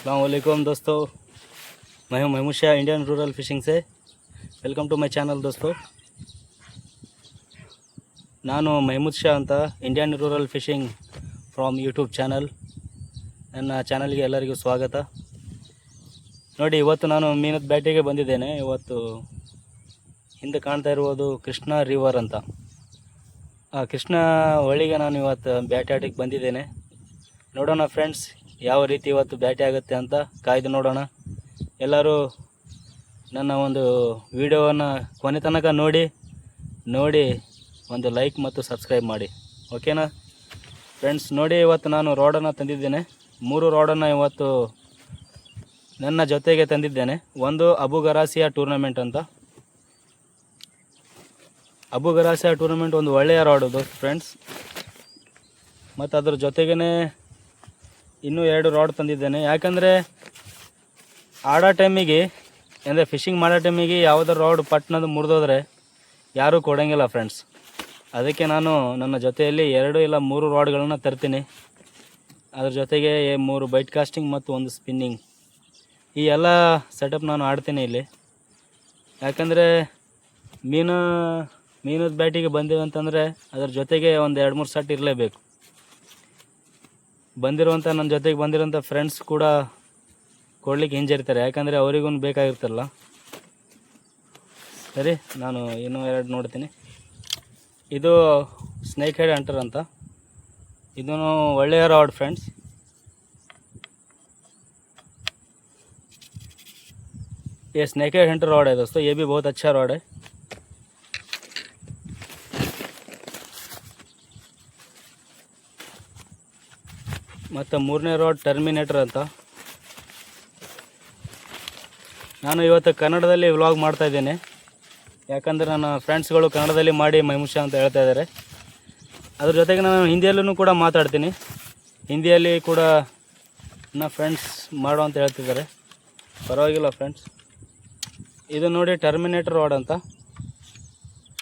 वालेकुम दोस्तों मैं हूं Mahmood Shah Indian rural fishing से ವೆಲ್ಕಮ್ ಟು ಮೈ ಚಾನಲ್ ದೋಸ್ತು ನಾನು ಮೆಹಮೂದ್ ಶಾ ಅಂತ Indian rural fishing from YouTube channel ನನ್ನ ಚಾನಲ್ಗೆ ಎಲ್ಲರಿಗೂ ಸ್ವಾಗತ ನೋಡಿ ಇವತ್ತು ನಾನು ಮೀನದ ಬೇಟೆಗೆ ಬಂದಿದ್ದೇನೆ ಇವತ್ತು ಹಿಂದೆ ಕಾಣ್ತಾ ಇರುವುದು ಕೃಷ್ಣ ರಿವರ್ ಅಂತ ಆ ಕೃಷ್ಣ ಹೊಳಿಗೆ ನಾನು ಇವತ್ತು ಬೇಟೆ ಆಡಕ್ಕೆ ಬಂದಿದ್ದೇನೆ ನೋಡೋಣ ಫ್ರೆಂಡ್ಸ್ ಯಾವ ರೀತಿ ಇವತ್ತು ಭೇಟಿ ಆಗುತ್ತೆ ಅಂತ ಕಾಯ್ದು ನೋಡೋಣ. ಎಲ್ಲರೂ ನನ್ನ ಒಂದು ವಿಡಿಯೋವನ್ನು ಕೊನೆ ತನಕ ನೋಡಿ ನೋಡಿ ಒಂದು ಲೈಕ್ ಮತ್ತು ಸಬ್ಸ್ಕ್ರೈಬ್ ಮಾಡಿ. ಓಕೆನಾ? ಫ್ರೆಂಡ್ಸ್, ನೋಡಿ ಇವತ್ತು ನಾನು ರೋಡನ್ನು ತಂದಿದ್ದೇನೆ. ಮೂರು ರೋಡನ್ನು ಇವತ್ತು ನನ್ನ ಜೊತೆಗೆ ತಂದಿದ್ದೇನೆ. ಒಂದು ಅಬು ಗರಾಸಿಯಾ ಟೂರ್ನಮೆಂಟ್ ಅಂತ. ಅಬು ಗರಾಸಿಯಾ ಟೂರ್ನಮೆಂಟ್ ಒಂದು ಒಳ್ಳೆಯ ರೋಡ್ ಫ್ರೆಂಡ್ಸ್. ಮತ್ತು ಅದ್ರ ಜೊತೆಗೇ ಇನ್ನೂ ಎರಡು ರಾಡ್ ತಂದಿದ್ದೇನೆ. ಯಾಕಂದರೆ ಆಡೋ ಟೈಮಿಗೆ, ಅಂದರೆ ಫಿಶಿಂಗ್ ಮಾಡೋ ಟೈಮಿಗೆ ಯಾವುದೋ ರಾಡ್ ಪಟ್ನದು ಮುರಿದೋದ್ರೆ ಯಾರೂ ಕೊಡೋಂಗಿಲ್ಲ ಫ್ರೆಂಡ್ಸ್ ಅದಕ್ಕೆ ನಾನು ನನ್ನ ಜೊತೆಯಲ್ಲಿ ಎರಡು ಇಲ್ಲ ಮೂರು ರಾಡ್ಗಳನ್ನು ತರ್ತೀನಿ. ಅದ್ರ ಜೊತೆಗೆ ಮೂರು ಬೈಟ್ ಕಾಸ್ಟಿಂಗ್ ಮತ್ತು ಒಂದು ಸ್ಪಿನ್ನಿಂಗ್ ಈ ಎಲ್ಲ ಸೆಟಪ್ ನಾನು ಆಡ್ತೀನಿ ಇಲ್ಲಿ. ಯಾಕಂದರೆ ಮೀನು, ಮೀನದ ಬ್ಯಾಟಿಗೆ ಬಂದೀವಿ ಅಂತಂದರೆ ಅದ್ರ ಜೊತೆಗೆ ಒಂದು ಎರಡು ಮೂರು ಸೆಟ್ ಇರಲೇಬೇಕು. ಬಂದಿರುವಂಥ ನನ್ನ ಜೊತೆಗೆ ಬಂದಿರೋಂಥ ಫ್ರೆಂಡ್ಸ್ ಕೂಡ ಕೊಡ್ಲಿಕ್ಕೆ ಹಿಂಜರಿತಾರೆ ಯಾಕಂದರೆ ಅವರಿಗೂ ಬೇಕಾಗಿರ್ತಲ್ಲ ಸರಿ ನಾನು ಇನ್ನೂ ಎರಡು ನೋಡ್ತೀನಿ ಇದು ಸ್ನೇಕ್ ಹೆಡ್ ಅಂಟರ್ ಅಂತ ಇದೂ ಒಳ್ಳೆಯ ರಾಡ್ ಫ್ರೆಂಡ್ಸ್ ये स्नेक हेड हंटर रॉड है दोस्तों ये भी बहुत अच्छा रॉड है ಮತ್ತು ಮೂರನೇ ರೋಡ್ ಟರ್ಮಿನೇಟರ್ ಅಂತ. ನಾನು ಇವತ್ತು ಕನ್ನಡದಲ್ಲಿ ವ್ಲಾಗ್ ಮಾಡ್ತಾ ಇದ್ದೇನೆ. ಯಾಕಂದರೆ ನನ್ನ ಫ್ರೆಂಡ್ಸ್ಗಳು ಕನ್ನಡದಲ್ಲಿ ಮಾಡಿ ಮೈಮುಷ ಅಂತ ಹೇಳ್ತಾ ಇದ್ದಾರೆ. ಅದ್ರ ಜೊತೆಗೆ ನಾನು ಹಿಂದಿಯಲ್ಲೂ ಕೂಡ ಮಾತಾಡ್ತೀನಿ. ಹಿಂದಿಯಲ್ಲಿ ಕೂಡ ನನ್ನ ಫ್ರೆಂಡ್ಸ್ ಮಾಡು ಅಂತ ಹೇಳ್ತಿದ್ದಾರೆ. ಪರವಾಗಿಲ್ಲ ಫ್ರೆಂಡ್ಸ್ ಇದು ನೋಡಿ ಟರ್ಮಿನೇಟರ್ ರೋಡ್ ಅಂತ.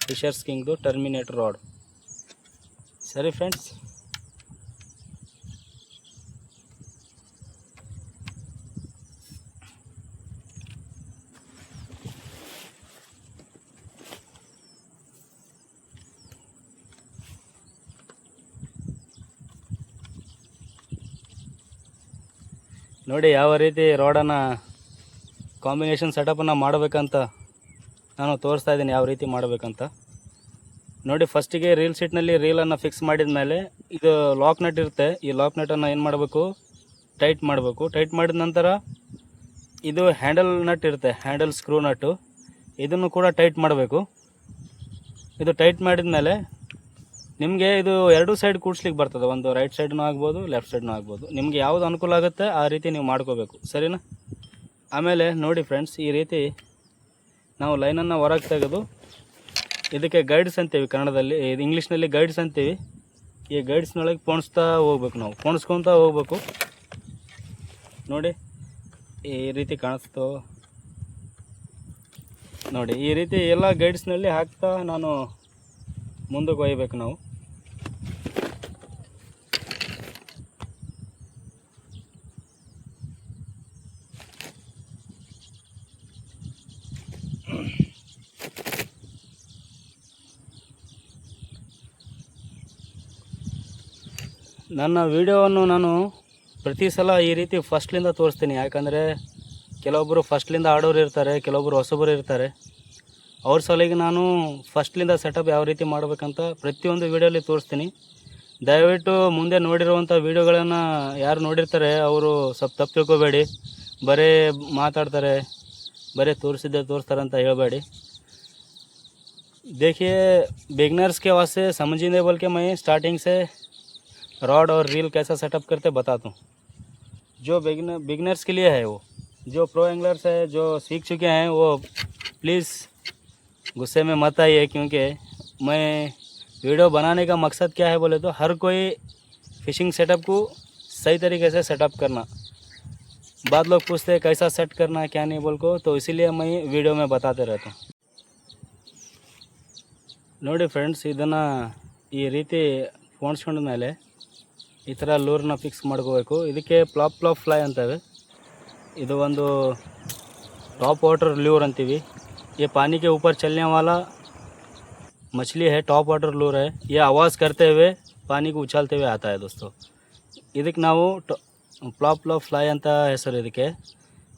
ಫಿಶರ್ಸ್ ಕಿಂಗ್ದು ಟರ್ಮಿನೇಟರ್ ರೋಡ್ ಸರಿ ಫ್ರೆಂಡ್ಸ್ ನೋಡಿ, ಯಾವ ರೀತಿ ರೋಡನ್ನು ಕಾಂಬಿನೇಷನ್ ಸೆಟಪನ್ನು ಮಾಡಬೇಕಂತ ನಾನು ತೋರಿಸ್ತಾ ಇದ್ದೀನಿ, ಯಾವ ರೀತಿ ಮಾಡಬೇಕಂತ. ನೋಡಿ ಫಸ್ಟಿಗೆ ರೀಲ್ ಸೀಟ್ನಲ್ಲಿ ರೀಲನ್ನು ಫಿಕ್ಸ್ ಮಾಡಿದ ಮೇಲೆ ಇದು ಲಾಕ್ ನಟ್ ಇರುತ್ತೆ. ಈ ಲಾಕ್ ನಟನ್ನು ಏನು ಮಾಡಬೇಕು? ಟೈಟ್ ಮಾಡಬೇಕು. ಟೈಟ್ ಮಾಡಿದ ನಂತರ ಇದು ಹ್ಯಾಂಡಲ್ ನಟ್ ಇರುತ್ತೆ ಹ್ಯಾಂಡಲ್ ಸ್ಕ್ರೂ ನಟ್ಟು ಇದನ್ನು ಕೂಡ ಟೈಟ್ ಮಾಡಬೇಕು. ಇದು ಟೈಟ್ ಮಾಡಿದ ಮೇಲೆ ನಿಮಗೆ ಇದು ಎರಡು ಸೈಡ್ ಕೂಡ್ಸ್ಲಿಕ್ಕೆ ಬರ್ತದೆ. ಒಂದು ರೈಟ್ ಸೈಡ್ನೂ ಆಗ್ಬೋದು ಲೆಫ್ಟ್ ಸೈಡ್ನೂ ಆಗ್ಬೋದು. ನಿಮಗೆ ಯಾವುದು ಅನುಕೂಲ ಆಗುತ್ತೆ, ಆ ರೀತಿ ನೀವು ಮಾಡ್ಕೋಬೇಕು. ಸರಿನಾ? ಆಮೇಲೆ ನೋಡಿ ಫ್ರೆಂಡ್ಸ್ ಈ ರೀತಿ ನಾವು ಲೈನನ್ನು ಹೊರಗೆ ತೆಗೆದು, ಇದಕ್ಕೆ ಗೈಡ್ಸ್ ಅಂತೀವಿ ಕನ್ನಡದಲ್ಲಿ ಇದು ಇಂಗ್ಲೀಷ್ನಲ್ಲಿ ಗೈಡ್ಸ್ ಅಂತೀವಿ. ಈ ಗೈಡ್ಸ್ನೊಳಗೆ ಪೋಣಿಸ್ತಾ ಹೋಗ್ಬೇಕು ನಾವು. ಪೋಣಿಸ್ಕೊತಾ ಹೋಗ್ಬೇಕು. ನೋಡಿ, ಈ ರೀತಿ ಕಾಣಿಸ್ತೋ. ನೋಡಿ, ಈ ರೀತಿ ಎಲ್ಲ ಗೈಡ್ಸ್ನಲ್ಲಿ ಹಾಕ್ತಾ ನಾನು ಮುಂದಕ್ಕೆ ಒಯ್ಬೇಕು ನಾವು. ನನ್ನ ವಿಡಿಯೋವನ್ನು ನಾನು ಪ್ರತಿ ಸಲ ಈ ರೀತಿ ಫಸ್ಟ್ಲಿಂದ ತೋರಿಸ್ತೀನಿ ಯಾಕಂದರೆ ಕೆಲವೊಬ್ಬರು ಫಸ್ಟ್ಲಿಂದ ಆಡೋರು ಇರ್ತಾರೆ ಕೆಲವೊಬ್ಬರು ಹೊಸಬರು ಇರ್ತಾರೆ ಅವ್ರ ಸಲಿಗೆ ನಾನು ಫಸ್ಟ್ಲಿಂದ ಸೆಟಪ್ ಯಾವ ರೀತಿ ಮಾಡಬೇಕಂತ ಪ್ರತಿಯೊಂದು ವೀಡಿಯೋಲಿ ತೋರಿಸ್ತೀನಿ ದಯವಿಟ್ಟು ಮುಂದೆ ನೋಡಿರುವಂಥ ವೀಡಿಯೋಗಳನ್ನು ಯಾರು ನೋಡಿರ್ತಾರೆ ಅವರು ಸ್ವಲ್ಪ ತಪ್ಪು ತಿಳ್ಕೊಬೇಡಿ ಬರೀ ಮಾತಾಡ್ತಾರೆ ಬರೀ ತೋರಿಸಿದ್ದೆ ತೋರಿಸ್ತಾರೆ ಅಂತ ಹೇಳಬೇಡಿ देखिए बिगनर्स के वास्ते समझिए बोल के मैं स्टार्टिंग से रॉड और रील कैसा सेटअप करते बताता हूँ जो बिगनर बिगनर्स के लिए है वो जो प्रो एंगलर्स है जो सीख चुके हैं वो प्लीज़ गुस्से में मत आइए क्योंकि मैं वीडियो बनाने का मकसद क्या है बोले तो हर कोई फिशिंग सेटअप को सही तरीके से सेटअप करना बाद लोग पूछते हैं कैसा सेट करना है क्या नहीं बोल को तो इसीलिए मैं वीडियो में बताते रहता हूँ ನೋಡಿ ಫ್ರೆಂಡ್ಸ್ ಇದನ್ನು ಈ ರೀತಿ ಪೋಣಿಸ್ಕೊಂಡ ಮೇಲೆ ಈ ಥರ ಲೂರನ್ನ ಫಿಕ್ಸ್ ಮಾಡ್ಕೋಬೇಕು ಇದಕ್ಕೆ ಪ್ಲಾಪ್ ಪ್ಲಾಪ್ ಫ್ಲೈ ಅಂತವೆ ಇದು ಒಂದು टॉप वाटर ल्यूर अंतीवी ये पानी के ऊपर चलने वाला मछली है टॉप वाटर लूर है ये आवाज़ करते हुए पानी को उछालते हुए आता है दोस्तों ಇದಕ್ಕೆ ನಾವು ಪ್ಲಾಪ್ ಪ್ಲಾಪ್ ಫ್ಲೈ ಅಂತ ಹೆಸರು ಇದಕ್ಕೆ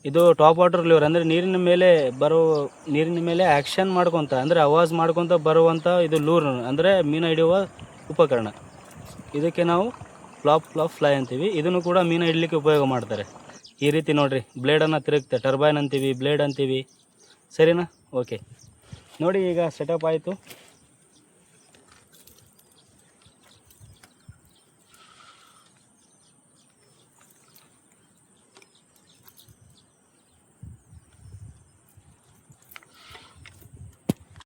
ಇದು ಟಾಪ್ ವಾಟರ್ ಲ್ಯೂರ್ ಅಂದರೆ ನೀರಿನ ಮೇಲೆ ಬರೋ ನೀರಿನ ಮೇಲೆ ಆ್ಯಕ್ಷನ್ ಮಾಡ್ಕೊತ ಅಂದರೆ ಆವಾಜ್ ಮಾಡ್ಕೊತ ಬರುವಂಥ ಇದು ಲೂರ್ ಅಂದರೆ ಮೀನು ಹಿಡಿಯುವ ಉಪಕರಣ ಇದಕ್ಕೆ ನಾವು ಫ್ಲಾಪ್ ಫ್ಲಾಪ್ ಫ್ಲೈ ಅಂತೀವಿ. ಇದನ್ನು ಕೂಡ ಮೀನು ಹಿಡಲಿಕ್ಕೆ ಉಪಯೋಗ ಮಾಡ್ತಾರೆ. ಈ ರೀತಿ ನೋಡಿರಿ ಬ್ಲೇಡನ್ನು ತಿರುಗುತ್ತೆ ಟರ್ಬೈನ್ ಅಂತೀವಿ ಬ್ಲೇಡ್ ಅಂತೀವಿ. ಸರಿನಾ? ಓಕೆ ನೋಡಿ ಈಗ ಸೆಟಪ್ ಆಯಿತು.